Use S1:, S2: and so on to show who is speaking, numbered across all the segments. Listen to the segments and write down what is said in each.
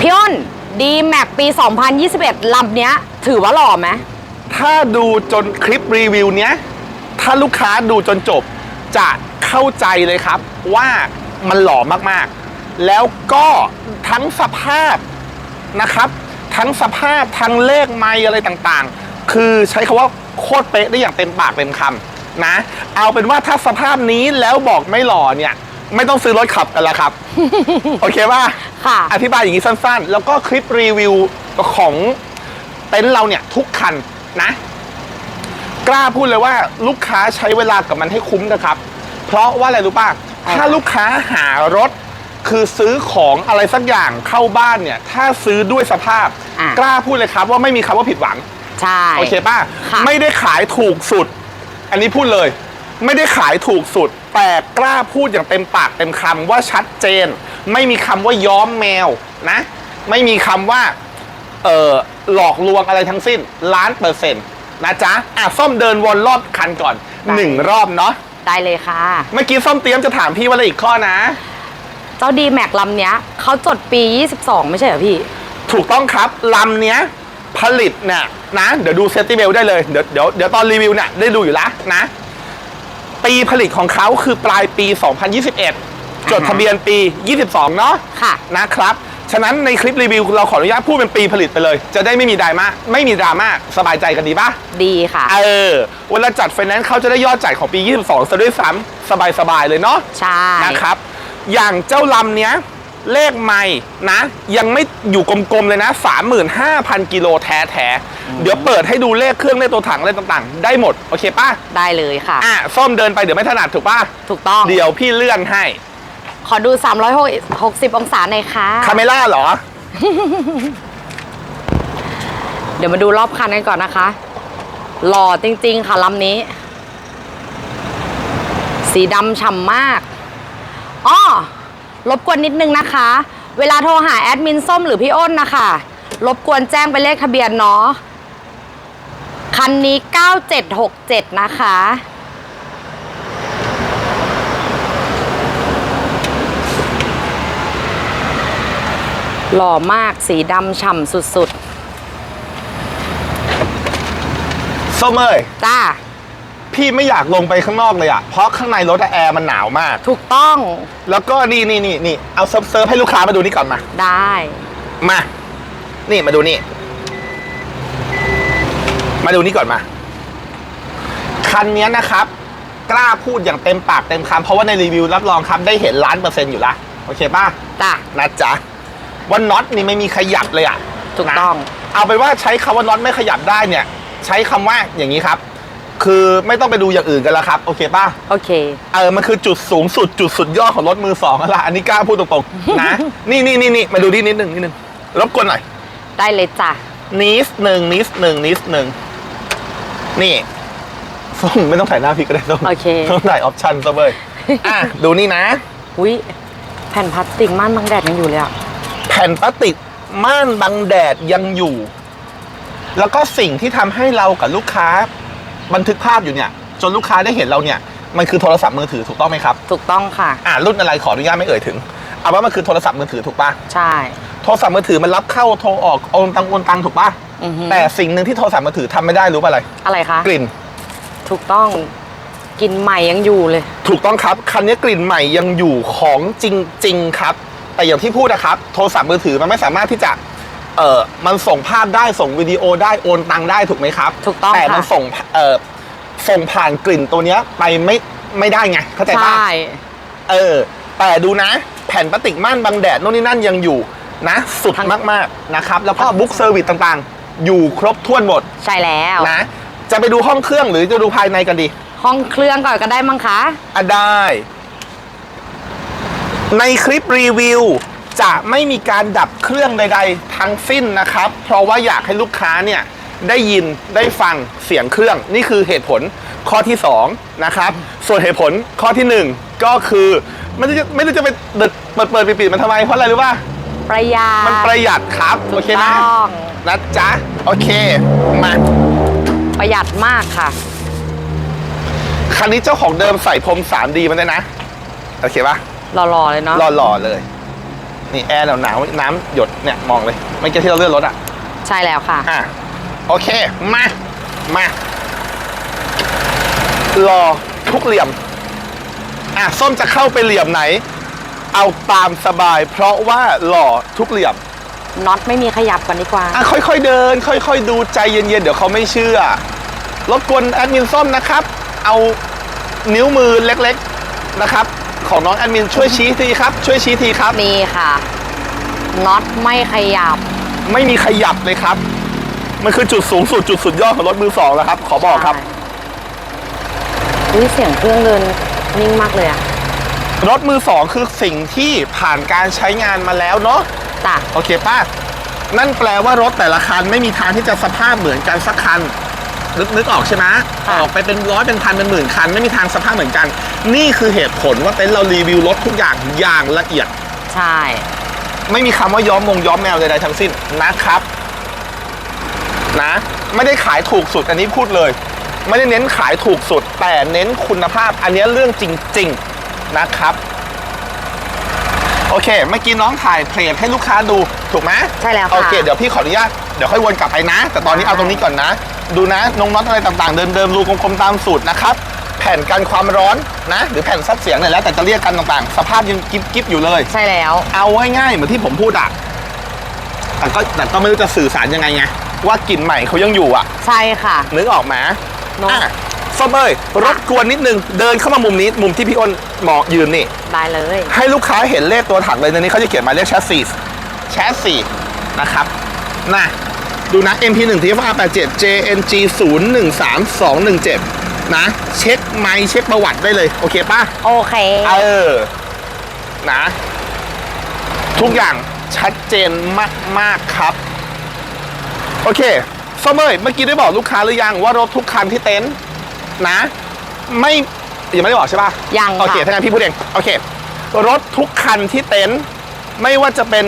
S1: พี่อ้นดีแม็กปี 2021 ลำเนี้ย ถือว่าหล่อไหม
S2: ถ้าดูจนคลิปรีวิวเนี้ย ถ้าลูกค้าดูจนจบจะเข้าใจเลยครับว่ามันหล่อมากๆ แล้วก็ทั้งสภาพนะครับ ทั้งสภาพทั้งเลขไมอะไรต่างๆ คือใช้คาว่าโคตรเป๊ะได้อย่างเต็มปากเต็มคำนะ เอาเป็นว่าถ้าสภาพนี้แล้วบอกไม่หล่อเนี่ย ไม่ต้องซื้อรถขับกันละครับ โอเคป่ะ
S1: ค่ะ
S2: อธิบายอย่างนี้สั้นๆ แล้วก็คลิปรีวิวของเต็นท์เราเนี่ยทุกคันนะ กล้าพูดเลยว่าลูกค้าใช้เวลากับมันให้คุ้มนะครับ เพราะว่าอะไรรู้ป่ะ
S1: อะไร
S2: ถ้าลูกค้าหารถคือซื้อของอะไรสักอย่างเข้าบ้านเนี่ย ถ้าซื้อด้วยสภาพ
S1: อะ
S2: กล้าพูดเลยครับว่าไม่มีคำว่าผิดหวัง
S1: ใช่
S2: โอเคป่ะ
S1: ค่ะ
S2: ไม่ได้ขายถูกสุด อันนี้พูดเลย ไม่ได้ขายถูกสุด แต่กล้าพูดอย่างเต็มปากเต็มคำว่าชัดเจน ไม่มีคำว่าย้อมแมวนะ ไม่มีคำว่าเออหลอกลวงอะไรทั้งสิ้นล้านเปอร์เซ็นต์นะจ๊ะอะส้มเดินวนรอบคันก่อนหนึ่งรอบเนาะ
S1: ได้เลยค่ะ
S2: เมื่อกี้ส้มเตรียมจะถามพี่ว่าอะไรอีกข้อนะ
S1: เจ้าดีแม็กลำเนี้ยเขาจดปี 22 ไม่ใช่เหรอพี่
S2: ถูกต้องครับลำเนี้ยผลิตเนี่ยนะ เดี๋ยวดูเซติเบลได้เลย เดี๋ยวเดี๋ยวเดี๋ยวตอนรีวิวเนี่ยได้ดูอยู่แล้วนะ ปีผลิตของเขาคือปลายปี 2021 จดทะเบียนปี 22 เนาะ
S1: ค่ะ
S2: นะครับ ฉะนั้นในคลิปรีวิวเราขออนุญาตพูดเป็นปีผลิตไปเลย จะได้ไม่มีดราม่าไม่มีดราม่าสบายใจกันดีปะ
S1: ดีค่ะ
S2: เออเวลาจัดไฟแนนซ์เขาจะได้ยอดจ่ายของปี 22 ซะด้วยซ้ำสบายๆเลยเนาะ
S1: ใช่
S2: นะครับ อย่างเจ้าลำเนี้ย เลขไม่นะ ยังไม่อยู่กลมๆเลยนะ35,000กิโลแท้ๆเดี๋ยวเปิดให้ดูเลขเครื่องเลขตัวถังอะไรต่างๆ ได้หมด โอเคป่ะ
S1: ได้เลยค่ะ
S2: อะส้มเดินไปเดี๋ยวไม่ถนัดถูกป่ะ
S1: ถูกต้อง
S2: เดี๋ยวพี่เลื่อนให้
S1: ขอดู 360 องศาหน่อยค่ะ
S2: คาเมล่าเหรอ
S1: เดี๋ยวมาดูรอบคันกันก่อนนะคะ หล่อจริง ๆ ค่ะลำนี้ สีดำฉ่ำมาก อ้อ รบกวนนิดนึงนะคะ เวลาโทรหาแอดมินส้มหรือพี่อ้นนะคะ รบกวนแจ้งไปเลขทะเบียนเนาะ คันนี้ 9767 นะคะ หล่อมากสีดำฉ่ำสุด
S2: ส้มเอ้ย
S1: ๆจ้า
S2: พี่ไม่อยากลงไปข้างนอกเลยอะเพราะข้างในรถอะแอร์มันหนาวมาก
S1: ถูกต้อง
S2: แล้วก็นี่นี่นี่นี่เอาเซิร์ฟเซิร์ฟให้ลูกค้ามาดูนี่ก่อนมา
S1: ได้
S2: มา นี่มาดูนี่ มาดูนี่ก่อนมา คันนี้นะครับ กล้าพูดอย่างเต็มปากเต็มคำเพราะว่าในรีวิวรับรองครับได้เห็นล้านเปอร์เซ็นต์อยู่ละโอเคป่ะ
S1: จ้ะ
S2: นะจ๊ะว่าน็อตนี่ไม่มีขยับเลยอะ
S1: ถูกต้อง
S2: นะเอาเป็นว่าใช้คำว่าน็อตไม่ขยับได้เนี่ย ใช้คำว่าอย่างนี้ครับ คือไม่ต้องไปดูอย่างอื่นกันแล้วครับ โอเคป่ะ
S1: โอเค
S2: เออ มันคือจุดสูงสุดจุดสุดยอดของรถมือสองแล้วล่ะอันนี้กล้าพูดตรงๆ นะ นี่นี่นี่นี่มาดูนี่นิดหนึ่งนิดหนึ่งรบกวนหน่อย
S1: ได้เลยจ้ะ
S2: นิดหนึ่งนิดหนึ่งนิดหนึ่งนี่ส้มไม่ต้องถ่ายหน้าพี่ก็ได้ส้ม
S1: โอเค
S2: ต้องถ่ายออปชั่นซะเว้ยอะดูนี่นะ
S1: อุ้ยแผ่นพลาสติกม่านบังแดดยังอยู่เลยอะ
S2: แผ่นพลาสติกม่านบังแดดยังอยู่ แล้วก็สิ่งที่ทำให้เรากับลูกค้า บันทึกภาพอยู่เนี่ย จนลูกค้าได้เห็นเราเนี่ย มันคือโทรศัพท์มือถือถูกต้องไหมครับ
S1: ถูกต้องค่ะ
S2: อ่ารุ่นอะไรขออนุญาตไม่เอ่ยถึง เอาว่ามันคือโทรศัพท์มือถือถูกปะ
S1: ใช่
S2: โทรศัพท์มือถือมันรับเข้าโทรออกโอนตังโอนตังถูกปะ
S1: อือฮึ
S2: แต่สิ่งหนึ่งที่โทรศัพท์มือถือทำไม่ได้รู้ป่ะอะไร
S1: อะไรคะ
S2: กลิ่น
S1: ถูกต้องกลินใหม่ยังอยู่เลย
S2: ถูกต้องครับ คันนี้กลิ่นใหม่ยังอยู่ของจริง ๆ ครับ แต่อย่างที่พูดนะครับ โทรศัพท์มือถือมันไม่สามารถที่จะ เออมันส่งภาพได้ส่งวิดีโอได้โอนตังได้ถูกไหมครับ
S1: ถูกต้อง
S2: แต่มัน
S1: ค่ะ
S2: ส่งเออส่งผ่านกลิ่นตัวเนี้ยไปไม่ไม่ได้ไงเข้าใจ
S1: ใช
S2: ปะ่ เออ แต่ดูนะ แผ่นพลาสติกม่านบังแดดโน่นนี่นั่นยังอยู่นะ สุด
S1: ทั้ง
S2: มาก ๆ นะครับ แล้วก็บุ๊กเซอร์วิสต่างๆ อยู่ครบถ้วนหมด
S1: ใช่แล้ว
S2: นะ จะไปดูห้องเครื่องหรือจะดูภายในกันดี
S1: ห้องเครื่องก่อนก็ได้มั้งคะ
S2: อะได้ ในคลิปรีวิว จะไม่มีการดับเครื่องใด ๆ ทั้งสิ้นนะครับ เพราะว่าอยากให้ลูกค้าเนี่ยได้ยินได้ฟังเสียงเครื่อง นี่คือเหตุผลข้อที่2นะครับส่วนเหตุผลข้อทีหนึ่1 ก็คือไม่ได้จะไม่ได้จะไปเปิดเปิดเปิดปิดๆมันทำไมเพราะอะไรรู้ป่ะ
S1: ประหยัด
S2: มันประหยัดครับ
S1: ถู
S2: โอกเคนะ
S1: ต้อง
S2: นะจ๊ะโอเคมา
S1: ประหยัดมากค่ะ
S2: คันนี้เจ้าของเดิมใส่พรม 3D มันด้วยนะโอเคปะ
S1: หล่อๆเลยเนาะ
S2: หล่อๆเลย นี่แอร์หนาวๆน้ำหยดเนี่ยมองเลยไม่เกี่ที่เราเลื่อนรถอะ
S1: ใช่แล้วค่ะ
S2: อะโอเค มา มารอทุกเหลี่ยม อะส้มจะเข้าไปเหลี่ยมไหน เอาตามสบาย เพราะว่าหล่อทุกเหลี่ยม
S1: น็อตไม่มีขยับก่อนดีกว่า
S2: อะค่อยๆเดิน ค่อยๆดูใจเย็นๆ เดี๋ยวเขาไม่เชื่อ รบกวนแอดมินส้มนะครับ เอานิ้วมือเล็กๆนะครับ ของน้องแอดมินช่วยชี้ทีครับ ช่วยชี้ทีครับ
S1: นี่ค่ะน็อตไม่ขยับ
S2: ไม่มีขยับเลยครับ มันคือจุดสูงสุดจุดสุดยอดของรถมือสองแล้วครับ ขอบอกครับ
S1: อุ้ยเสียงเครื่องเดินนิ่งมากเลยอะ
S2: รถมือสองคือสิ่งที่ผ่านการใช้งานมาแล้วเนาะ
S1: จ้ะ
S2: โอเคป้านั่นแปลว่ารถแต่ละคันไม่มีทางที่จะสภาพเหมือนกันสักคัน นึกนึกออกใช่ไหมออกไปเป็นร้อยเป็นพันเป็นหมื่นคัน ไม่มีทางสภาพเหมือนกัน นี่คือเหตุผลว่าเต็นท์เรารีวิวรถทุกอย่างอย่างละเอียด
S1: ใช่
S2: ไม่มีคำว่าย้อมมงย้อมแมวใดๆทั้งสิ้นนะครับ นะ ไม่ได้ขายถูกสุดอันนี้พูดเลย ไม่ได้เน้นขายถูกสุด แต่เน้นคุณภาพอันนี้เรื่องจริง ๆนะครับ โอเคเมื่อกี้น้องถ่ายเพลงให้ลูกค้าดูถูกไหม
S1: ใช่แล้วค่ะ
S2: โอเค เดี๋ยวพี่ขออนุญาตเดี๋ยวค่อยวนกลับไปนะ แต่ตอนนี้เอาตรงนี้ก่อนนะ ดูนะนงน็อตอะไรต่างๆ เดิมๆรูกลมๆตามสูตรนะครับ แผ่นกันความร้อนนะ หรือแผ่นซับเสียงเนี่ยแล้วแต่จะเรียกกันต่างๆ สภาพยังกิ๊บๆอยู่เลย
S1: ใช่แล้ว
S2: เอาง่ายๆเหมือนที่ผมพูดอะแต่ก็แต่ก็ไม่รู้จะสื่อสารยังไงไงว่ากลิ่นใหม่เขายังอยู่อะ
S1: ใช่ค่ะ
S2: นึกออกไหม
S1: เนอะ
S2: อะส้มเอ้ยรบกวนนิดนึงเดินเข้ามามุมนี้มุมที่พี่อ้นหมอยืนนี่
S1: ได้เลย
S2: ให้ลูกค้าเห็นเลขตัวถังเลยในนี้เขาจะเขียนหมายเลขแชสซีแชสซีนะครับนะ ดูนะ MP1 TFR 87 JNG 013217 นะ เช็คไมค์เช็คประวัติได้เลย โอเคป่ะ
S1: โอเค
S2: เออ นะ ทุกอย่างชัดเจนมาก ๆ ครับ โอเคส้มเอ้ยเมื่อกี้ได้บอกลูกค้าหรือยังว่ารถทุกคันที่เต็นท์นะ ไม่ยังไม่ได้บอกใช่ปะ
S1: ยัง
S2: โอเค
S1: ค่ะ
S2: ถ้างั้นพี่พูดเอง โอเค รถทุกคันที่เต็นท์ไม่ว่าจะเป็น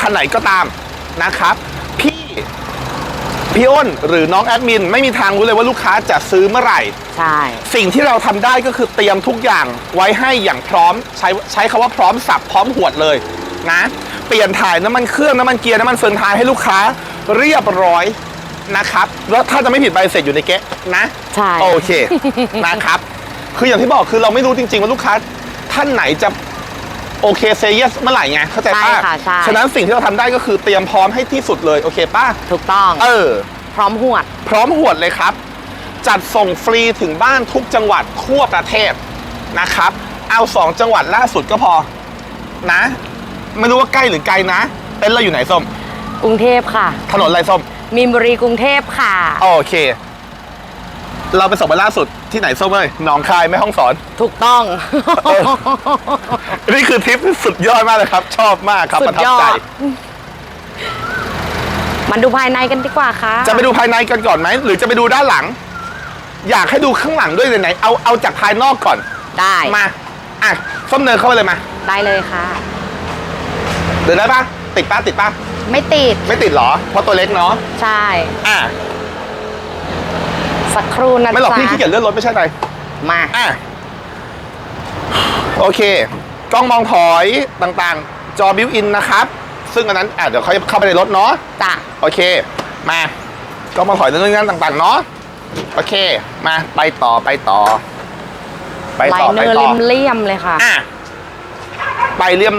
S2: คันไหนก็ตามนะครับ พี่พี่อ้นหรือน้องแอดมินไม่มีทางรู้เลยว่าลูกค้าจะซื้อเมื่อไหร่
S1: ใช่
S2: สิ่งที่เราทำได้ก็คือเตรียมทุกอย่างไว้ให้อย่างพร้อม ใช้ใช้คาว่าพร้อมสับพร้อมหวดเลยนะ เปลี่ยนถ่ายน้ำมันเครื่องน้ำมันเกียร์น้ำมันเฟืองท้ายให้ลูกค้าเรียบร้อยนะครับแล้วถ้าจะไม่ผิดใบเสร็จอยู่ในเก๊ะนะ
S1: ใช่
S2: โอเค นะครับ คืออย่างที่บอกคือเราไม่รู้จริง ๆ ว่าลูกค้าท่านไหนจะ โอเคเซเยสเมื่อไหร่ไงเข้าใจป้ะ
S1: ใช่ค่ะใช่
S2: ฉะนั้นสิ่งที่เราทำได้ก็คือเตรียมพร้อมให้ที่สุดเลยโอเคป้ะ
S1: ถูกต้อง
S2: เออ
S1: พร้อมหวด
S2: พร้อมหวดเลยครับ จัดส่งฟรีถึงบ้านทุกจังหวัดทั่วประเทศนะครับ เอาสองจังหวัดล่าสุดก็พอ นะ ไม่รู้ว่าใกล้หรือไกลนะ เต็นท์เราอยู่ไหนส้ม
S1: กรุงเทพค่ะ
S2: ถนนอะไรส้ม
S1: มีนบุรีกรุงเทพค่ะ
S2: โอเค เราไปส่งไปล่าสุด ที่ไหนส้มเอ้ยหนองคายแม่ห้องสอน
S1: ถูกต้อง
S2: เออนี่คือทริปที่สุดยอดมากเลยครับ ชอบมากครับ
S1: สุ
S2: ประ
S1: ด
S2: ทับ
S1: ยอ
S2: ใจ
S1: ด มาดูภายในกันดีกว่าค่ะ
S2: จะไปดูภายในกันก่อนไหมหรือจะไปดูด้านหลัง อยากให้ดูข้างหลังด้วยไหนๆเอาเอาจากภายนอกก่อน
S1: ได้
S2: มาอะส้มเนินเข้าไปเลยมา
S1: ได้เลยค่ะ
S2: เดินได้ปะติดปะติดปะ
S1: ไม่ติด
S2: ไม่ติดเหรอเพราะตัวเล็กเนาะ
S1: ใช่
S2: อะ
S1: สักครู่นะ
S2: ไม่หรอก
S1: จ๊ะ
S2: พี่ขี้เกียจเลื่อนรถไม่ใช่ไร
S1: มา
S2: อะโอเค กล้องมองถอยต่างๆ จอบิวอินนะครับ ซึ่งอันนั้นอะเดี๋ยวเขาเข้าไปในรถเนาะ
S1: จ้ะ
S2: โอเค มาก็มาถอยเรื่องนั้นต่างๆเนาะโอเค มาไปต่อไปต่อ ไป
S1: ไล
S2: ต่อ
S1: เน
S2: ไป
S1: อร์
S2: ต่อ
S1: เลี่ยมๆเลยค่ะ
S2: อะไปเลี่ยม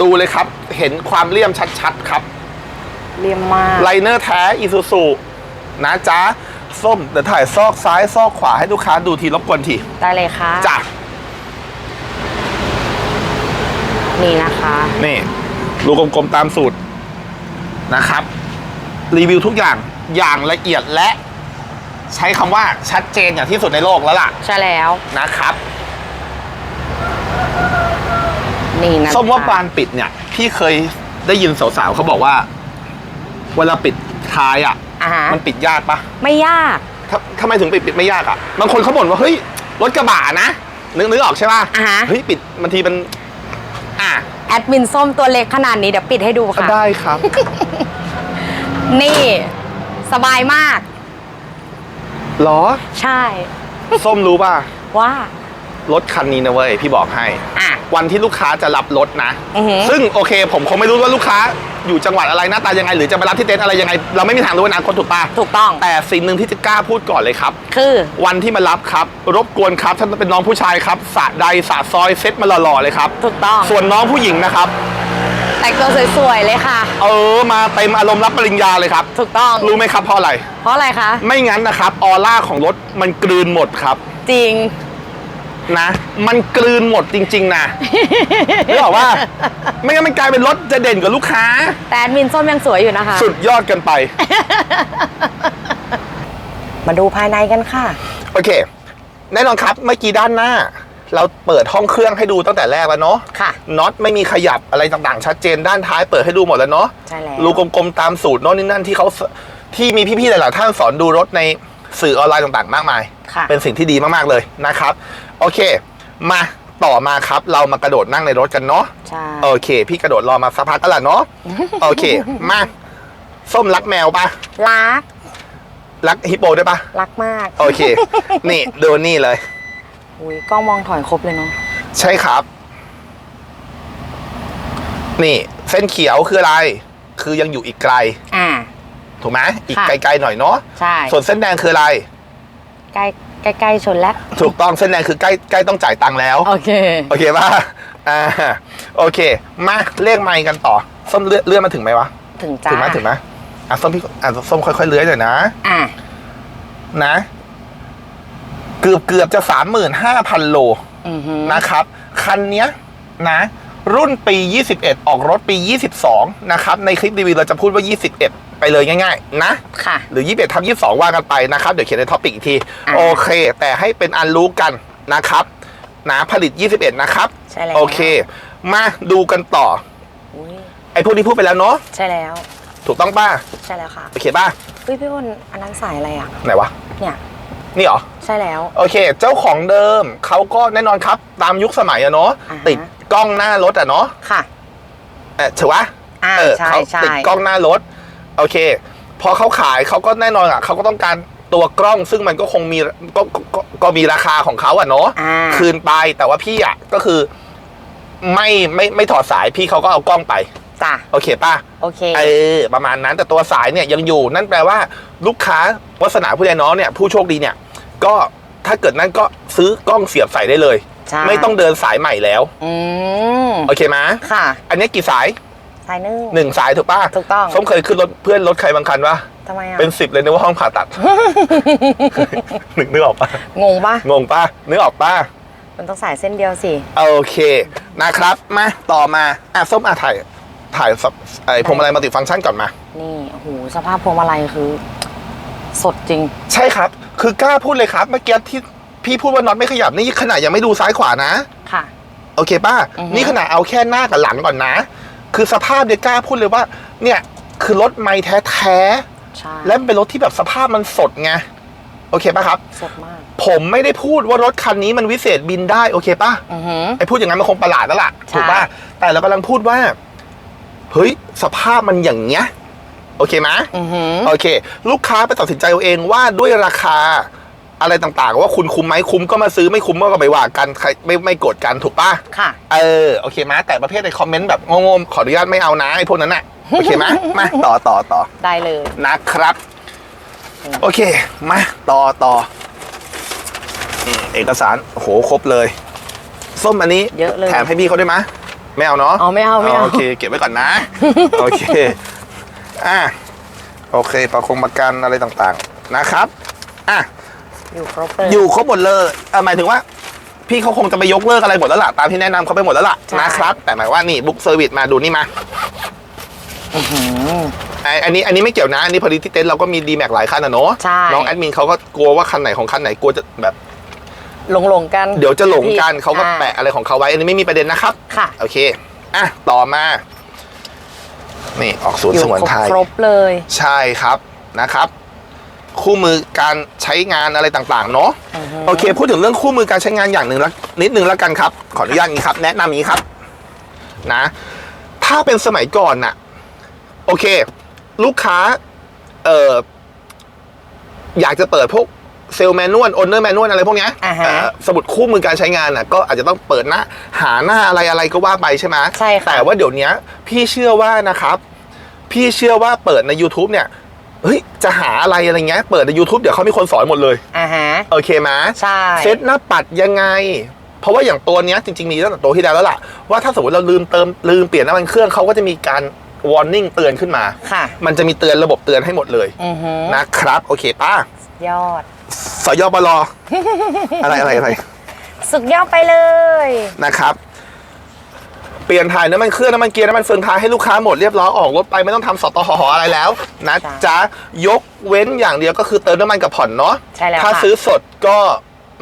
S2: ดูเลยครับ เห็นความเลี่ยมชัดๆครับ
S1: เลี่ยมมาก
S2: ไลเนอร์แท้อีซูซูนะจ๊ะ ส้มเดี๋ยวถ่ายซอกซ้ายซอกขวาให้ลูกค้าดูทีรบกวนที
S1: ได้เลยค่ะ
S2: จ้ะ
S1: นี่นะคะ
S2: นี่รูกลมๆตามสูตรนะครับ รีวิวทุกอย่างอย่างละเอียดและใช้คำว่าชัดเจนอย่างที่สุดในโลกแล้วล่ะ
S1: ใช่แล้ว
S2: นะครับ
S1: นี่นะ
S2: ส้มว่า
S1: จ๊ะ
S2: บานปิดเนี่ย พี่เคยได้ยินสาวๆเขาบอกว่า เวลาปิดท้ายอะ
S1: อ่าฮะ
S2: มันปิดยากปะ
S1: ไม่ยาก
S2: ทำทำไมถึงปิดปิดไม่ยากอะ บางคนเขาบ่นว่าเฮ้ยรถกระบะนะ นึกนึกออกใช่ป่ะ
S1: อ่าฮะ
S2: เฮ้ยปิดบางทีมันอะ
S1: แอดมินส้มตัวเล็กขนาดนี้เดี๋ยวปิดให้ดูค่ะ
S2: ได้ครับ
S1: นี่ สบายมาก
S2: หรอ
S1: ใช่
S2: ส้มรู้ป่ะ
S1: ว่า
S2: รถคันนี้นะเว้ย พี่บอกให้
S1: อะ
S2: วันที่ลูกค้าจะรับรถนะ
S1: อือหือ
S2: ซึ่งโอเค ผมคงไม่รู้ว่าลูกค้า อยู่จังหวัดอะไรหน้าตายังไง หรือจะมารับที่เต็นท์อะไรยังไง เราไม่มีทางรู้อนาคตถูกปะ
S1: ถูกต้อง
S2: แต่สิ่งหนึ่งที่จะกล้าพูดก่อนเลยครับ
S1: คือ
S2: วันที่มารับครับ รบกวนครับท่านเป็นน้องผู้ชายครับสระใดสระซอยเซ็ตมาหล่อๆเลยครับ
S1: ถูกต้อง
S2: ส่วนน้องผู้หญิงนะครับ
S1: แต่งตัวสวยๆเลยค่ะ
S2: เออมาเต็มอารมณ์รับปริญญาเลยครับ
S1: ถูกต้อง
S2: รู้ไหมครับเพราะอะไร
S1: เพราะอะไรคะ
S2: ไม่งั้นนะครับออร่าของรถมันกลืนหมดครับ
S1: จริง
S2: นะ มันกลืนหมดจริง ๆ นะไม่บอกว่า ไม่งั้นมันกลายเป็นรถจะเด่นกว่าลูกค้า
S1: แต่แอดมินส้มยังสวยอยู่นะคะ
S2: สุดยอดเกันไป
S1: มาดูภายในกันค่ะ
S2: โอเค แน่นอนครับ เมื่อกี้ด้านหน้า เราเปิดห้องเครื่องให้ดูตั้งแต่แรกแล้วเนาะ
S1: ค่ะ
S2: น็อตไม่มีขยับอะไรต่างๆ ชัดเจนด้านท้ายเปิดให้ดูหมดแล้วเนาะ
S1: ใช่แล้ว
S2: รูกลมๆตามสูตรโน่นนี่นั่นที่เขาสที่มีพี่ๆหลายๆท่านสอนดูรถในสื่อออนไลน์ต่างๆ มากมาย
S1: ค่ะ
S2: เป็นสิ่งที่ดีมากๆเลยนะครับ โอเค มาต่อมาครับ เรามากระโดดนั่งในรถกันเนาะ
S1: ใช่
S2: โอเค พี่กระโดดรอมาสักพักก็ละเนาะโอเค มาส้มรักแมวปะ
S1: รัก
S2: รักฮิปโปด้วยปะ
S1: รักมาก
S2: โอเค นี่ดูนี่เลย
S1: อุ้ยกล้องมองถอยครบเลยเนาะ
S2: ใช่ครับ นี่ เส้นเขียวคืออะไร คือยังอยู่อีกไกล
S1: อ่า
S2: ถูกไหมอีก
S1: ค่ะ
S2: ไกลๆหน่อยเนาะ
S1: ใช่
S2: ส่วนเส้นแดงคืออะไร
S1: ใกล้ ใกล้ๆชนแล้ว
S2: ถูกต้องเส้นแดงคือใกล้ใกล้ต้องจ่ายตังค์แล้ว
S1: โอเค
S2: โอเคป่ะอ่าโอเค มาเลขไมค์กันต่อ ส้มเลื่อนเลื่อนมาถึงไหมวะ
S1: ถึงจ้า
S2: ถึงไหมถึงไหมอะส้มพี่อะส้มค่อยๆเลื้อยหน่อยนะ
S1: อ่า
S2: นะ เกือบเกือบจะสามหมื่นห้าพันโล
S1: อือหือ
S2: นะครับ คันเนี้ยนะ รุ่นปี 21 ออกรถปี 22 นะครับ ในคลิปรีวิวเราจะพูดว่า 21 ไปเลยง่าย ๆ นะ
S1: ค่ะ
S2: หรือ 21ทับ22 ว่ากันไปนะครับ เดี๋ยวเขียนในท็อปิกอีกที
S1: อ่า
S2: โอเค แต่ให้เป็นอันรู้กันนะครับนะผลิต 21 นะครับ
S1: ใช่แล้ว
S2: โอเค มาดูกันต่อ
S1: อุ๊ย
S2: ไอ้พวกที่พูดไปแล้วเนาะ
S1: ใช่แล้ว
S2: ถูกต้องป่ะ
S1: ใช่แล้วค่ะ
S2: โอเคป่ะ
S1: เฮ้ยพี่อ้นอันนั้นสายอะไรอะ
S2: ไหนวะ
S1: เนี่ย
S2: นี่เหรอ
S1: ใช่แล้ว
S2: โอเค เจ้าของเดิมเขาก็แน่นอนครับ ตามยุคสมัยอะเนาะ
S1: อ่าฮะ
S2: ติดกล้องหน้ารถอะเนาะ
S1: ค่ะ
S2: เออถือว่า
S1: อ่า
S2: เออ
S1: ใช่
S2: เขา
S1: ใช่
S2: ติดกล้องหน้ารถ โอเค พอเขาขายเขาก็แน่นอนอะเขาก็ต้องการตัวกล้องซึ่งมันก็คงมีก็ก็ก็ก็มีราคาของเขาอะเนาะ
S1: อ่า
S2: คืนไปแต่ว่าพี่อะก็คือ ไม่ไม่ไม่ถอดสายพี่เขาก็เอากล้องไป
S1: จ้ะ
S2: โอเคป่ะ
S1: โอเค
S2: เออประมาณนั้นแต่ตัวสายเนี่ยยังอยู่ นั่นแปลว่าลูกค้าวัสนาผู้ใดน้องเนี่ยผู้โชคดีเนี่ยก็ถ้าเกิดนั่นก็ซื้อกล้องเสียบใส่ได้เลย
S1: ใช่
S2: ไม่ต้องเดินสายใหม่แล้ว
S1: อืม
S2: โอเคไหม
S1: ค่ะ
S2: อันนี้กี่สาย
S1: สายหนึ่ง
S2: หนึ่งสายถูกป่ะ
S1: ถูกต้อง
S2: ส้มเคยขึ้นรถเพื่อนรถใครบางคันวะ
S1: ทำไมอะ
S2: เป็นสิบเลยนึกว่าห้องผ่าตัดนึกนึกออกปะ
S1: งงปะ
S2: งงปะนึกออกปะ
S1: มันต้องสายเส้นเดียวสิ
S2: โอเคนะครับมาต่อมาอะส้มอะถ่ายถ่ายสับไอ้พวงมาลัยมัลติฟังก์ชันก่อนมา
S1: นี่โอ้โหสภาพพวงมาลัยคือ สดจริง
S2: ใช่ครับ คือกล้าพูดเลยครับ เมื่อกี้ที่พี่พูดว่าน็อตไม่ขยับนี่ขนาดยังไม่ดูซ้ายขวานะ
S1: ค่ะ
S2: โอเคป่ะ
S1: อือฮึ
S2: นี่ขนาดเอาแค่หน้ากับหลังก่อนนะ คือสภาพเนี่ยกล้าพูดเลยว่า เนี่ยคือรถไม่แท้แท้ๆ
S1: ใช่
S2: และมันเป็นรถที่แบบสภาพมันสดไงโอเคป่ะครับ
S1: สดมาก
S2: ผมไม่ได้พูดว่ารถคันนี้มันวิเศษบินได้โอเคป่ะ
S1: อือหือ
S2: ไอ้พูดอย่างนั้นมันคงประหลาดแล้วล่ะ
S1: ใช่
S2: ถูกป่ะแต่เรากำลังพูดว่าเฮ้ยสภาพมันอย่างเงี้ยโอเคไหม
S1: อือหือ
S2: โอเค ลูกค้าไปตัดสินใจเอาเองว่าด้วยราคา อะไรต่างๆ ว่าคุณคุ้มไหมคุ้มก็มาซื้อไม่คุ้มก็ไปว่ากันใครไม่ไม่โกรธกันถูกป่ะ
S1: ค่ะ
S2: เออโอเคไหมแต่ประเภทในคอมเมนต์แบบงงๆขออนุญาตไม่เอานะไอ้พวกนั้นน่ะโอเคไหมมาต่อต่อต่อ
S1: ได้เลย
S2: นะครับ โอเคมาต่อต่ออืมเอกสารโอ้โหครบเลย ส้มอันนี้
S1: เยอะเลย
S2: แถมให้พี่เขาได้ไหมไม่เอาเนาะ
S1: อ๋อไม่เอาไม่เอา
S2: โอเคเก็บไว้ก่อนนะโอเคอะโอเคประคงประกันอะไรต่างๆนะครับอะ
S1: อยู่ครบเลย
S2: อยู่ครบหมดเลยเอ่อหมายถึงว่า พี่เขาคงจะไปยกเลิกอะไรหมดแล้วล่ะตามที่แนะนำเขาไปหมดแล้วล่ะ
S1: ใช่
S2: นะครับ แต่หมายว่านี่บุ๊กเซอร์วิสมาดูนี่มา
S1: อื้อหือ
S2: ไอ้อันนี้อันนี้ไม่เกี่ยวนะ อันนี้พอดีที่เต็นท์เราก็มีดีแม็กหลายคันนะเนาะ
S1: ใช่
S2: น้องแอดมินเขาก็กลัวว่าคันไหนของคันไหนกลัวจะแบบ
S1: หลงหลงๆกัน
S2: เดี๋ยวจะหลงกันเขาก็
S1: อ่
S2: แปะอะไรของเขาไว้ อันนี้ไม่มีประเด็นนะครับ
S1: ค่ะ
S2: โอเค อะ ต่อมา นี่ออกศูน
S1: อ
S2: ย์
S1: ยู่
S2: สงวนไทย
S1: ครบๆเลย
S2: ใช่ครับนะครับ คู่มือการใช้งานอะไรต่างๆ เนาะ
S1: อือฮึ
S2: โอเค พูดถึงเรื่องคู่มือการใช้งานอย่างหนึ่งละนิดนึงแล้วกันครับ ขออนุญาตอย่างนี้ครับ แนะนำอย่างนี้ครับ นะ ถ้าเป็นสมัยก่อนน่ะ โอเค ลูกค้า เอ่ออยากจะเปิดพวกเซลแมนนวลโอนเนอร์แมนนวลอะไรพวกเนี้ย
S1: อ่าฮะ
S2: เอ่อสมุดคู่มือการใช้งานน่ะก็อาจจะต้องเปิดหน้าหาหน้าอะไรอะไรก็ว่าไปใช่ไหม
S1: ใช่ค่ะ
S2: แต่ว่าเดี๋ยวเนี้ยพี่เชื่อว่านะครับ พี่เชื่อว่าเปิดใน YouTube เนี่ย เฮ้ย จะหาอะไรอะไรเงี้ย เปิดใน YouTube เดี๋ยวเขามีคนสอนหมดเลย
S1: อ่าฮะ
S2: โอเคไหม
S1: ใช่
S2: เซตหน้าปัดยังไง เพราะว่าอย่างตัวเนี้ยจริง ๆ มีตั้งแต่ตัวที่แล้วแล้วล่ะ ว่าถ้าสมมติเราลืมเติมลืมเปลี่ยนน้ำมันเครื่องเขาก็จะมีการ warning เตือนขึ้นมา
S1: ค่ะ
S2: มันจะมีเตือนระบบเตือนให้หมดเลย
S1: อือฮึ
S2: นะครับ โอเคป้าย
S1: อด
S2: สยปลอ อะไรอะไรอะไร
S1: สุดยอดไปเลย
S2: นะครับ เปลี่ยนถ่ายน้ำมันเครื่องน้ำมันเกียร์น้ำมันเฟืองท้ายให้ลูกค้าหมดเรียบร้อยออกรถไปไม่ต้องทำสตอหออะไรแล้วนะ
S1: ใช่
S2: จ๊ะยกเว้นอย่างเดียวก็คือเติมน้ำมันกับผ่อนเนาะ
S1: ใช่แล้ว
S2: ถ้า
S1: ค่ะ
S2: ซื้อสดก็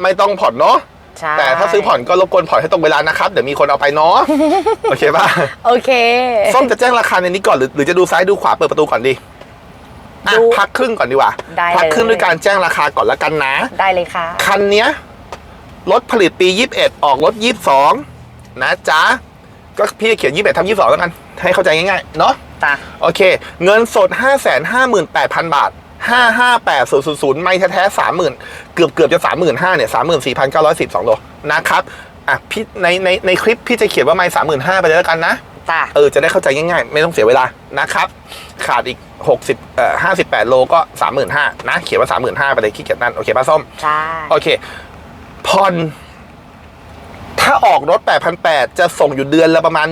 S2: ไม่ต้องผ่อนเนาะ
S1: ใช่
S2: แต่ถ้าซื้อผ่อนก็รบกวนผ่อนให้ตรงเวลานะครับเดี๋ยวมีคนเอาไปเนาะ โอเคป่ะ
S1: โอเค
S2: ส้มจะแจ้งราคาในนี้ก่อนหรือหรือจะดูซ้ายดูขวาเปิดประตูก่อนดีอะ
S1: ดู
S2: พักครึ่งก่อนดีกว่า
S1: ได้
S2: พักครึ่ง
S1: เลย
S2: ด้วยการแจ้งราคาก่อนละกันนะ
S1: ได้เลยค่ะ
S2: คันเนี้ยรถผลิตปี 21 ออกรถ 22 นะจ๊ะ ก็พี่เขียน 21ทำ22 แล้วกัน ให้เข้าใจง่ายๆ เนาะ
S1: จ้ะ
S2: โอเค เงินสด 558,000 บาท 558000 ไม่แท้ๆ30,000 เกือบเกือบจะ 35,000เนี่ย34,912โลนะครับอะพี่ในในในคลิปพี่จะเขียนว่าไม่35,000ไปเลยแล้วกันนะ
S1: จ้ะ
S2: เออจะได้เข้าใจง่ายๆ ไม่ต้องเสียเวลานะครับ ขาดอีก 60เอ่อ58 โลก็ 35,000นะ เขียนว่า 35,000ไปเลยขี้เกียจนั่นโอเคป่ะส้ม
S1: ใช่
S2: โอเคผ่อน ถ้าออกรถ 8,800 จะส่งอยู่เดือนละประมาณ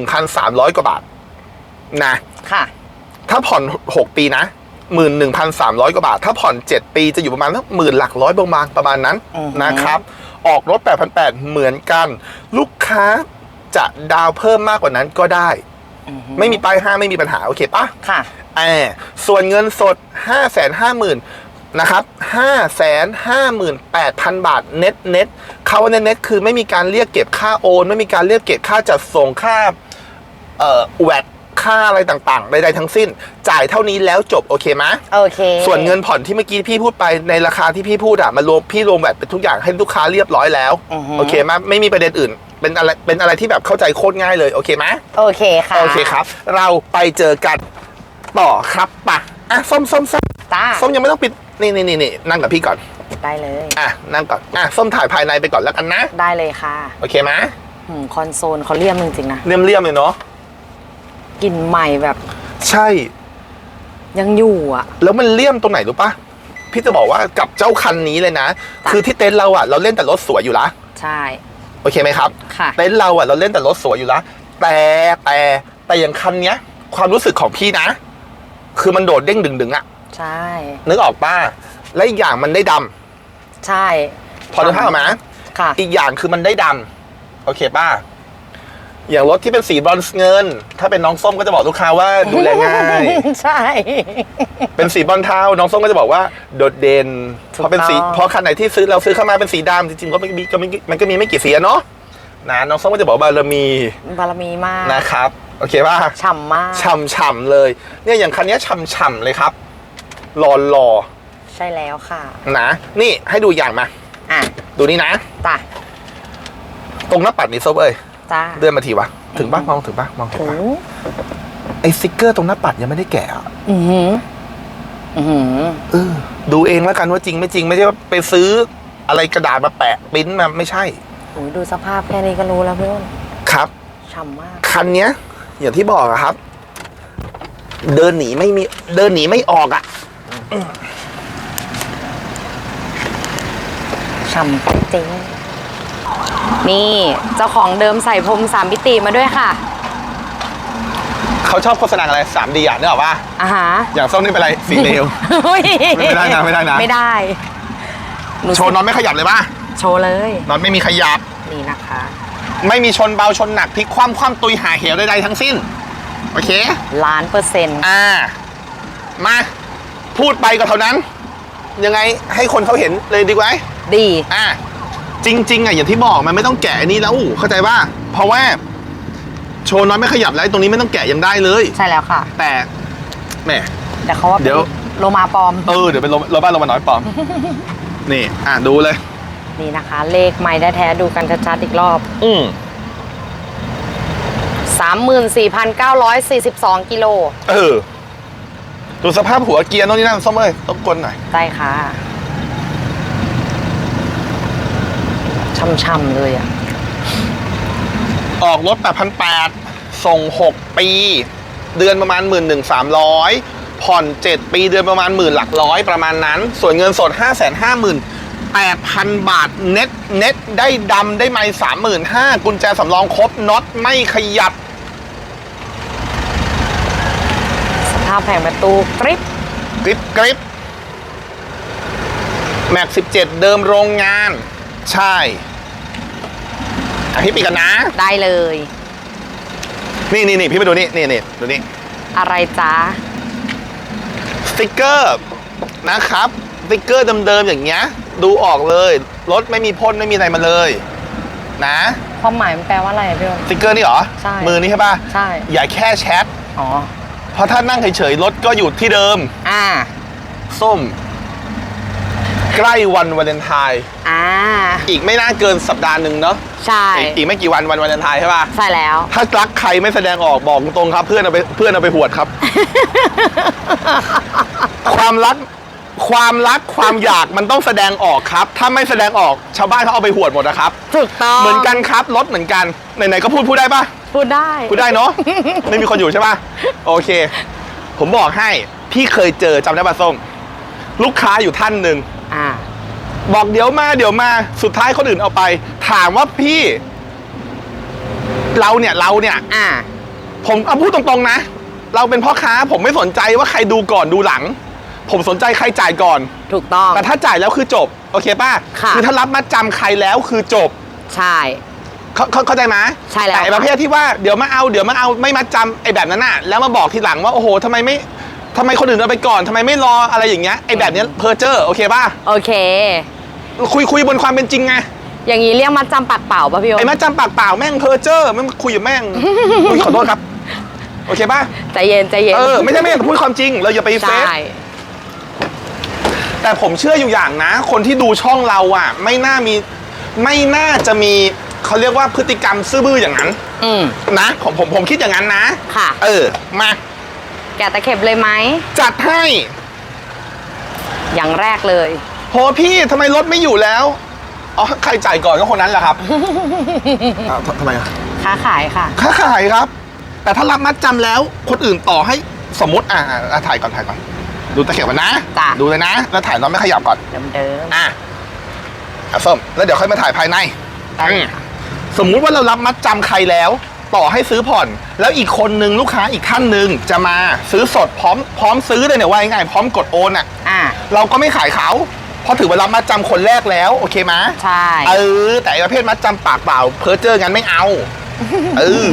S2: 11,300 กว่าบาท นะ
S1: ค่ะ
S2: ถ้าผ่อน 6 ปีนะ 11,300 กว่าบาท ถ้าผ่อน 7 ปีจะอยู่ประมาณสักหมื่นหลักร้อยบางๆประมาณนั้น
S1: อือฮึ
S2: นะครับ ออกรถ 8,800 เหมือนกัน ลูกค้าจะดาวน์เพิ่มมากกว่านั้นก็ได้
S1: อือฮึ
S2: ไม่มีป้ายห้ามไม่มีปัญหา โอเคปะ
S1: ค่ะ
S2: แอบส่วนเงินสด 5 5 0 0 0 0 นะครับ 5 5 8 0 0 0 บาท เน็ตเน็ต เขาว่าเน็ตเน็ตคือไม่มีการเรียกเก็บค่าโอน ไม่มีการเรียกเก็บค่าจัดส่งค่าเอ่อแวดค่าอะไรต่างๆใดๆทั้งสิ้น จ่ายเท่านี้แล้วจบโอเคไหม
S1: โอเค
S2: ส่วนเงินผ่อนที่เมื่อกี้พี่พูดไปในราคาที่พี่พูดอะมารวมพี่รวมแวดเป็นทุกอย่างให้ลูกค้าเรียบร้อยแล้ว
S1: อือฮึ
S2: โอเคไหมไม่มีประเด็นอื่นเป็นอะไรเป็นอะไรที่แบบเข้าใจโคตรง่ายเลยโอเคไหม
S1: โอเคค่ะ
S2: โอเคครับ เราไปเจอกันต่อครับปะอะส้มส้มส้ม
S1: จ้า
S2: ส้มยังไม่ต้องปิดนี่นี่นี่นี่นั่งกับพี่ก่อน
S1: ได้เลย
S2: อะนั่งก่อนอะส้มถ่ายภายในไปก่อนแล้วกันนะ
S1: ได้เลยค่ะ
S2: โอเคไหม
S1: หืมคอนโซลเขาเลี่ยมจริงๆนะ
S2: เลี่ยมเลี่ยมๆเลยเนาะ
S1: กลิ่นใหม่แบบ
S2: ใช่
S1: ยังอยู่อะ
S2: แล้วมันเลี่ยมตรงไหนรู้ปะพี่จะบอกว่ากับเจ้าคันนี้เลยนะ
S1: จ้ะ
S2: คือที่เต็นท์เราอะเราเล่นแต่รถสวยอยู่ละ
S1: ใช่
S2: โอเคไหมครับ
S1: ค่ะ
S2: เต็นท์เราอะเราเล่นแต่รถสวยอยู่ละแต่แต่แต่อย่างคันเนี้ย ความรู้สึกของพี่นะ คือมันโดดเด้งดึงดึงๆอะ
S1: ใช่
S2: นึกออกป้า และอีกอย่างมันได้ดำ
S1: ใช่
S2: พอนึกภาพออกไหม
S1: ค่ะ
S2: อีกอย่างคือมันได้ดำโอเคป้าอย่างรถที่เป็นสีบรอนซ์เงิน ถ้าเป็นน้องส้มก็จะบอกลูกค้าว่าดูแลง่าย
S1: ใช่
S2: เป็นสีบอลเทาน้องส้มก็จะบอกว่าโดดเด่น
S1: ถูก
S2: เพราะเป็นสี
S1: ต้อง
S2: เพราะคันไหนที่ซื้อเราซื้อเข้ามาเป็นสีดำจริงๆก็ไม่มีก็ไม่มันก็มีไม่กี่สีอะเนาะนะน้องส้มก็จะบอกว่าบารมี
S1: บารมีมาก
S2: นะครับ โอเคป่ะ
S1: ฉ่ำมาก
S2: ฉ่ำๆเลย เนี่ยอย่างคันเนี้ยฉ่ำๆเลยครับรอรอ
S1: ใช่แล้วค่ะ
S2: ๆนะ นี่ให้ดูอย่างมา
S1: อะ
S2: ดูนี่นะ
S1: จ้ะ
S2: ตรงหน้าปัดนี่ส้มเอ้ย
S1: จ้า
S2: เดินมาทีวะ ถึงปะมองถึงปะมองถึง
S1: โอ้
S2: ปะไอ้สติ๊กเกอร์ตรงหน้าปัดยังไม่ได้แกะอะ
S1: อือหือ อือหือ
S2: เออ ดูเองแล้วกันว่าจริงไม่จริงไม่ใช่ว่าไปซื้ออะไรกระดาษมาแปะปริ้นมาไม่ใช่
S1: โอ้ยดูสภาพแค่นี้ก็รู้แล้วพี่อ้น
S2: ครับ
S1: ฉ่ำมาก
S2: คันเนี้ย อย่างที่บอกอะครับ เดินหนีไม่มี เดินหนีไม่ออกอะ
S1: ฉ่ำจริงนี่เจ้าของเดิมใส่พรมสามมิติมาด้วยค่ะ
S2: เขาชอบโฆษณาอะไรสามดีอะนึกออกปะ
S1: อ่าฮะ
S2: อย่างส้มนี่เป็นอะไรสีเลวไม่ได้นะไม่ได้นะ
S1: ไม่ได้ห
S2: โชว์น็อตไม่ขยับเลยปะ
S1: โชว์เลย
S2: น็อตไม่มีขยับ
S1: นี่นะคะ
S2: ไม่มีชนเบาชนหนักพลิกคว่ำคว่ำตุยหาเหวใดๆทั้งสิ้นโอเค
S1: ล้านเปอร์เซ็นต์
S2: อ่ามาพูดไปก็เท่านั้น ยังไงให้คนเขาเห็นเลยดีกว่า
S1: ดี
S2: อะจริง ๆอะอย่างที่บอกมันไม่ต้องแกะอันนี้แล้วเข้าใจว่า เพราะว่า โชว์น้อยไม่ขยับแล้วตรงนี้ไม่ต้องแกะยังได้เลย
S1: ใช่แล้วค่ะ
S2: แต่แหม
S1: แต่เขาว่า
S2: เดี๋ยว
S1: โลมาปลอม
S2: เออเดี๋ยวเป็นโรบ้านโรมาน้อยปลอม นี่ อะดูเลย
S1: นี่นะคะ เลขไม้แท้ๆดูกันชัดๆอีกรอบ
S2: อืม
S1: 34,942กิโล
S2: เออ ดูสภาพหัวเกียร์โน่นนี่นั่นส้มเอ้ยต้องกลหน่อย
S1: ใด้ค่ะช่ำๆเลยอะ
S2: ออกรถแต่พันแปดส่งหกปี เดือนประมาณหมื่นหนึ่งสามร้อยผ่อนเจ็ดปีเดือนประมาณหมื่นหลักร้อยประมาณนั้น ส่วนเงินสดห้าแสนห้าหมื่นแปดพันบาท เน็ตเน็ตได้ดำได้ไม่สามหมื่นห้ากุญแจสำรองครบน็อตไม่ขยับ
S1: สภาพแผงประตูกริป
S2: กริปกริปแม็ก17เดิมโรงงาน ใช่อะพี่ปีกันนะ
S1: ได้เลย
S2: นี่นี่นี่พี่ไปดูนี่นี่นี่ดูนี่
S1: อะไรจ๊ะ
S2: สติกเกอร์นะครับสติกเกอร์เดิมๆอย่างเงี้ย ดูออกเลยรถไม่มีพ่นไม่มีอะไรมาเลย นะ
S1: ความหมายมันแปลว่าอะไรอะพี่อ้น
S2: สติกเกอร์นี่เหรอ
S1: ใช่
S2: มือนี่ใช่ป่ะ
S1: ใช่
S2: อย่าแค่แชท
S1: อ๋อ
S2: เพราะถ้านั่งเฉยๆรถก็อยู่ที่เดิม
S1: อ่า
S2: ส้ม ใกล้วันวาเลนไทน์
S1: อ่า
S2: อีกไม่น่าเกินสัปดาห์หนึ่งเนาะ
S1: ใช่
S2: อีกอีกไม่กี่วันวันวาเลนไทน์ใช่ป่ะ
S1: ใช่แล้ว
S2: ถ้ารักใครไม่แสดงออกบอกตรงๆครับ เพื่อนเอาไปเพื่อนเอาไปหวดครับ ความรักความรักความอยากมันต้องแสดงออกครับ ถ้าไม่แสดงออกชาวบ้านเขาเอาไปหวดหมดนะครับ
S1: ถูกต้อง
S2: เหมือนกันครับรถเหมือนกันไหนๆก็พูดพูดได้ปะ
S1: พูดได้
S2: พูดได้เนาะ ไม่มีคนอยู่ใช่ปะโอเค ผมบอกให้ พี่เคยเจอจำได้ปะส้ม ลูกค้าอยู่ท่านหนึ่ง
S1: อ่า
S2: บอกเดี๋ยวมาเดี๋ยวมาสุดท้ายคนอื่นเอาไป ถามว่าพี่ เราเนี่ยเราเนี่ย
S1: อ่า
S2: ผมเอาพูดตรงๆนะ เราเป็นพ่อค้าผมไม่สนใจว่าใครดูก่อนดูหลัง ผมสนใจใครจ่ายก่อน
S1: ถูกต้อง
S2: แต่ถ้าจ่ายแล้วคือจบ โอเคป่ะ
S1: ค่ะ
S2: อถ้ารับมาจำใครแล้วคือจบ
S1: ใช่
S2: เขาเขาเข้าใจไหม
S1: ใช่แล้ว
S2: แต่ไอ้ประเภทที่ว่าเดี๋ยวมาเอาเดี๋ยวมาเอาไม่มาจำไอ้แบบนั้นน่ะแล้วมาบอกทีหลังว่าโอ้โหทำไมไม่ทำไมคนอื่นเอาไปก่อนทำไมไม่รออะไรอย่างเงี้ยไอ้แบบเนี้ยเพอร์เจอร์โอเคป่ะ
S1: โอเค
S2: คุยคุยบนความเป็นจริงไง
S1: อย่างนี้เรียกมัดจำปากเปล่าป่ะพี่โอ
S2: ไอ้มาจำปากเปล่าแม่งเพอร์เจอร์แม่งคุยกับแม่งอุ๊ยขอโทษครับโอเคป่ะ
S1: ใจเย็นใจเย็น
S2: เออไม่ใช่ไม่อยากพูดความจริง เราอย่าไปเฟ
S1: ใช่
S2: ซ แต่ผมเชื่ออยู่อย่างนะ คนที่ดูช่องเราอะ ไม่น่ามีไม่น่าจะมี เขาเรียกว่าพฤติกรรมซื่อบื้ออย่างนั้น
S1: อืม
S2: นะผมผมผมคิดอย่างนั้นนะ
S1: ค่ะ
S2: เออ มา
S1: แกะตะเข็บเลยไหม
S2: จัดให้
S1: อย่างแรกเลย
S2: โหพี่ทำไมรถไม่อยู่แล้วอ๋อใครจ่ายก่อนก็คนนั้นแหละครับ อ้าวททำไมอะ
S1: ค้าขายค่ะ
S2: ค้าขายครับ แต่ถ้ารับมัดจำแล้วคนอื่นต่อให้สมมติอ่าอะถ่ายก่อนถ่ายก่อน ดูตะเข็บมันนะ
S1: จ้ะ
S2: ดูเลยนะ แล้วถ่ายน้องไม่ขยับก่อน
S1: เดิมเดิม
S2: อะอะส้มแล้วเดี๋ยวค่อยมาถ่ายภายในอืม สมมุติว่าเรารับมัดจำใครแล้ว ต่อให้ซื้อผ่อน แล้วอีกคนนึงลูกค้าอีกท่านหนึ่งจะมาซื้อสดพร้อมพร้อมซื้อเลยเนี่ยว่าง่ายๆพร้อมกดโอนอะ
S1: อ่า
S2: เราก็ไม่ขายเขาเพราะถือว่ารับมัดจำคนแรกแล้วโอเคไหม
S1: ใช่
S2: เออแต่ไอ้ประเภทมัดจำปากเปล่าเพอเจองั้นไม่เอาเออ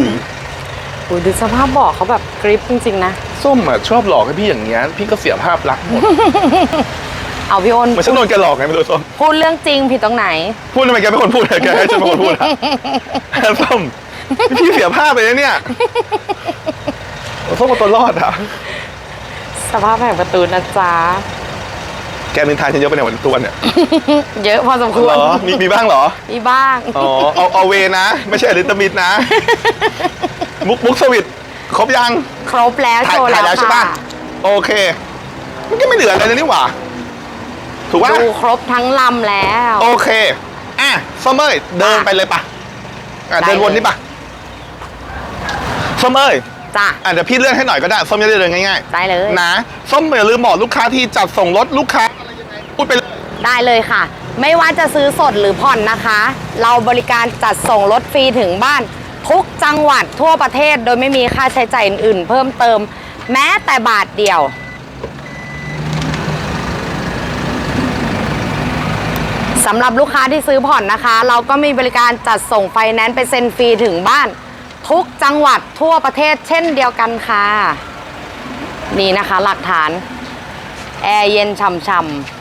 S1: อุ๊ยดูสภาพเบอกเขาแบบกริปจริงๆนะ
S2: ส้มอะชอบหลอกให้พี่อย่างเงี้ยพี่ก็เสียภาพลักษณ์หมด
S1: เอาพี่โอน
S2: เหมือนฉันโดนแกหลอกไงไม่รู้ส้ม
S1: พูดเรื่องจริงผิดตรงไหน
S2: พูดทำไมแกเป็นคนพูดอะแกให้ฉันเป็นคนพูดอะส้มพี่เสียภาพไปนะเนี่ยส้มเอาตัวรอดอะ
S1: สภาพแผงประตูนะจ๊ะ
S2: แกนินทานฉันเยอะไปไหนวันตัวเนี่ย
S1: เยอะพอสมค
S2: เห
S1: ว
S2: ร
S1: ร
S2: อมีมีบ้างเหรอ
S1: มีบ้าง
S2: อ๋อเอาเอาเวนะ ไม่ใช่อลิตามิดนะ มุกมุกสวิตครบยัง
S1: ครบแล้ว
S2: ถ่าย
S1: โชว์
S2: ถ่าย
S1: แล้
S2: แล้ววใช่
S1: ค่ะ
S2: ป่ะโอเค มันก็ไม่เหลืออะไรเลยนี่หว่า ถูกป่ะ
S1: ดูครบทั้งลำแล้ว
S2: โอเค อะส้มเอ้ยเดินไปเลยป่ะอะ
S1: ได้
S2: เดินวนนี่ป่ะส้มเอ้ย
S1: จ้ะ
S2: อะเดี๋ยวพี่เลื่อนให้หน่อยก็ได้ส้มจะได้เดินง่าย
S1: ได้เลย
S2: ๆนะส้มอย่าลืมบอกลูกค้าที่จัดส่งรถลูกค้าอะไรยังไงพูดไปเลย
S1: ได้เลยค่ะ ไม่ว่าจะซื้อสดหรือผ่อนนะคะ เราบริการจัดส่งรถฟรีถึงบ้าน ทุกจังหวัดทั่วประเทศโดยไม่มีค่าใช้จ่ายอื่นๆ เพิ่มเติม แม้แต่บาทเดียว สำหรับลูกค้าที่ซื้อผ่อนนะคะ เราก็มีบริการจัดส่งไฟแนนซ์ไปเซ็นฟรีถึงบ้าน ทุกจังหวัดทั่วประเทศเช่นเดียวกันค่ะ นี่นะคะหลักฐาน แอร์เย็นช่ำๆ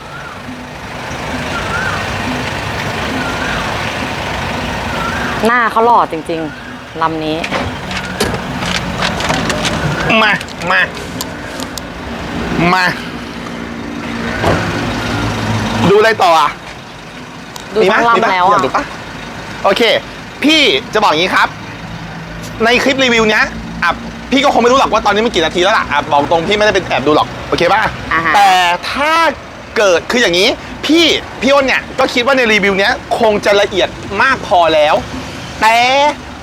S1: หน้าเขาหล่อจริงๆลำนี้
S2: มา มา มา ดูอะไรต่ออะ
S1: ดู
S2: มีไหม
S1: ทั้ง
S2: มีไหม
S1: ลำแล้ว
S2: อยา
S1: อะ
S2: กดูปะโอเค พี่จะบอกอย่างนี้ครับ ในคลิปรีวิวเนี้ยอะพี่ก็คงไม่รู้หรอกว่าตอนนี้มันกี่นาทีแล้วล่ะอะบอกตรงพี่ไม่ได้เป็นแอบดูหรอกโอเคป่ะ
S1: อ่าฮะ
S2: แต่ถ้าเกิดคืออย่างนี้ พี่พี่อ้นเนี่ยก็คิดว่าในรีวิวเนี้ยคงจะละเอียดมากพอแล้ว แต่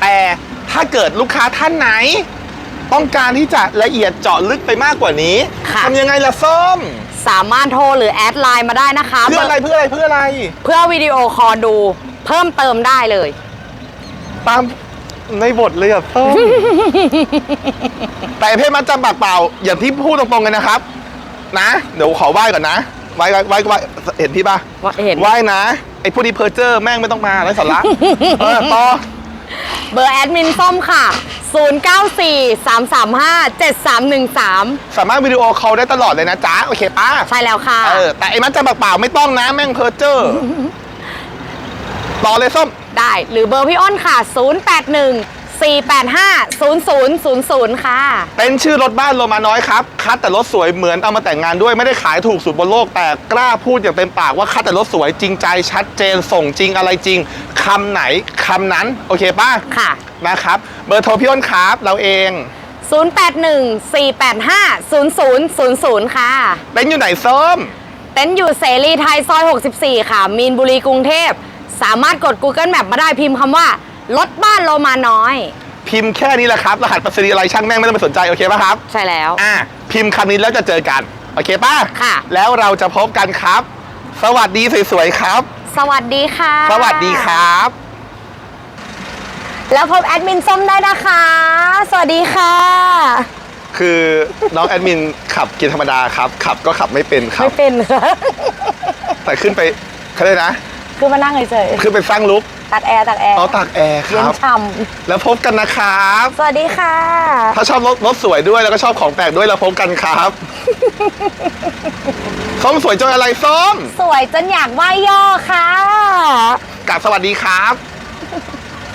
S2: แต่ถ้าเกิดลูกค้าท่านไหน ต้องการที่จะละเอียดเจาะลึกไปมากกว่านี้
S1: ค่ะ
S2: ทำยังไงล่ะส้ม
S1: สามารถโทรหรือแอดไลน์มาได้นะคะ
S2: เพื่ออะไรเพื่ออะไรเพื่ออะไร
S1: เพื่อวิดีโอคอลดู เพิ่มเติมได้เลย
S2: ตามในบทเลยอะส้ม แต่เพศมัดจำปากเปล่า อย่างที่พูดตรงๆกันนะครับ นะ เดี๋ยวขอไหว้ก่อนนะไหว้ไหว้ไหว้ไหว้เห็นพี่ปะ
S1: ว่าเห็น
S2: ไหว้นะ ไอ้พวกนี้เพอร์เจอร์แม่งไม่ต้องมาไร้สาระ เออต่อ
S1: เบอร์แอดมินส้มค่ะ 0943357313
S2: สามารถวิดีโอคอลได้ตลอดเลยนะจ๊ะ โอเคป้า
S1: ใช่แล้วค่ะ
S2: เออ แต่ไอ้มัดจำปากเปล่าไม่ต้องนะ แม่งเพอร์เจอร์ ต่อเลยส้ม
S1: ได้ หรือเบอร์พี่อ้นค่ะ 0814850000 ค่ะ
S2: เป็นชื่อรถบ้านโลมาน้อยครับ คัดแต่รถสวยเหมือนเอามาแต่งงานด้วยไม่ได้ขายถูกสุดบนโลก แต่กล้าพูดอย่างเต็มปากว่าคัดแต่รถสวยจริงใจชัดเจนส่งจริงอะไรจริงคำไหนคำนั้น โอเคป้า
S1: ค่ะ
S2: นะครับ เบอร์โทรพี่อ้นครับเราเอง
S1: 0814850000 ค่ะ
S2: เป็นอยู่ไหนส้ม
S1: เต็นท์อยู่เสรีไทยซอย 64 ค่ะ มีนบุรีกรุงเทพ สามารถกด Google Map มาได้พิมพ์คำว่า รถบ้านโลมาน้อย
S2: พิมพ์แค่นี้แหละครับ รหัสไปรษณีย์อะไรช่างแม่งไม่ต้องไปสนใจ โอเคป่ะครับ
S1: ใช่แล้ว
S2: อะ พิมพ์คำนี้แล้วจะเจอกัน โอเคป่ะ
S1: ค่ะ
S2: แล้วเราจะพบกันครับ สวัสดีสวยๆครับ
S1: สวัสดีค่ะ
S2: สวัสดีครับ
S1: แล้วพบแอดมินส้มได้นะคะ สวัสดีค่ะ
S2: คือน้องแอดมินขับกินธรรมดาครับ ขับก็ขับไม่เป็นครั
S1: ไม่
S2: บ
S1: เป็นค่ะ
S2: แต่ขึ้นไปเขาเลยกนะ
S1: คือมานั่งเฉย
S2: ขึ้นไปสร้างลุก
S1: ๆตัดแอร์ตัดแอร์
S2: เอาตากแอร์ค
S1: เย็น
S2: รับ
S1: ช่
S2: แล้วพบกันนะครับำ
S1: สวัสดีค่ะ
S2: ถ้าชอบรถรถสวยด้วยแล้วก็ชอบของแปลกด้วยเราพบกันครับ ส้มสวยจนอะไรส้ม
S1: สวยจนอยากไหว้ย่อค่ะ
S2: กับสวัสดีครับ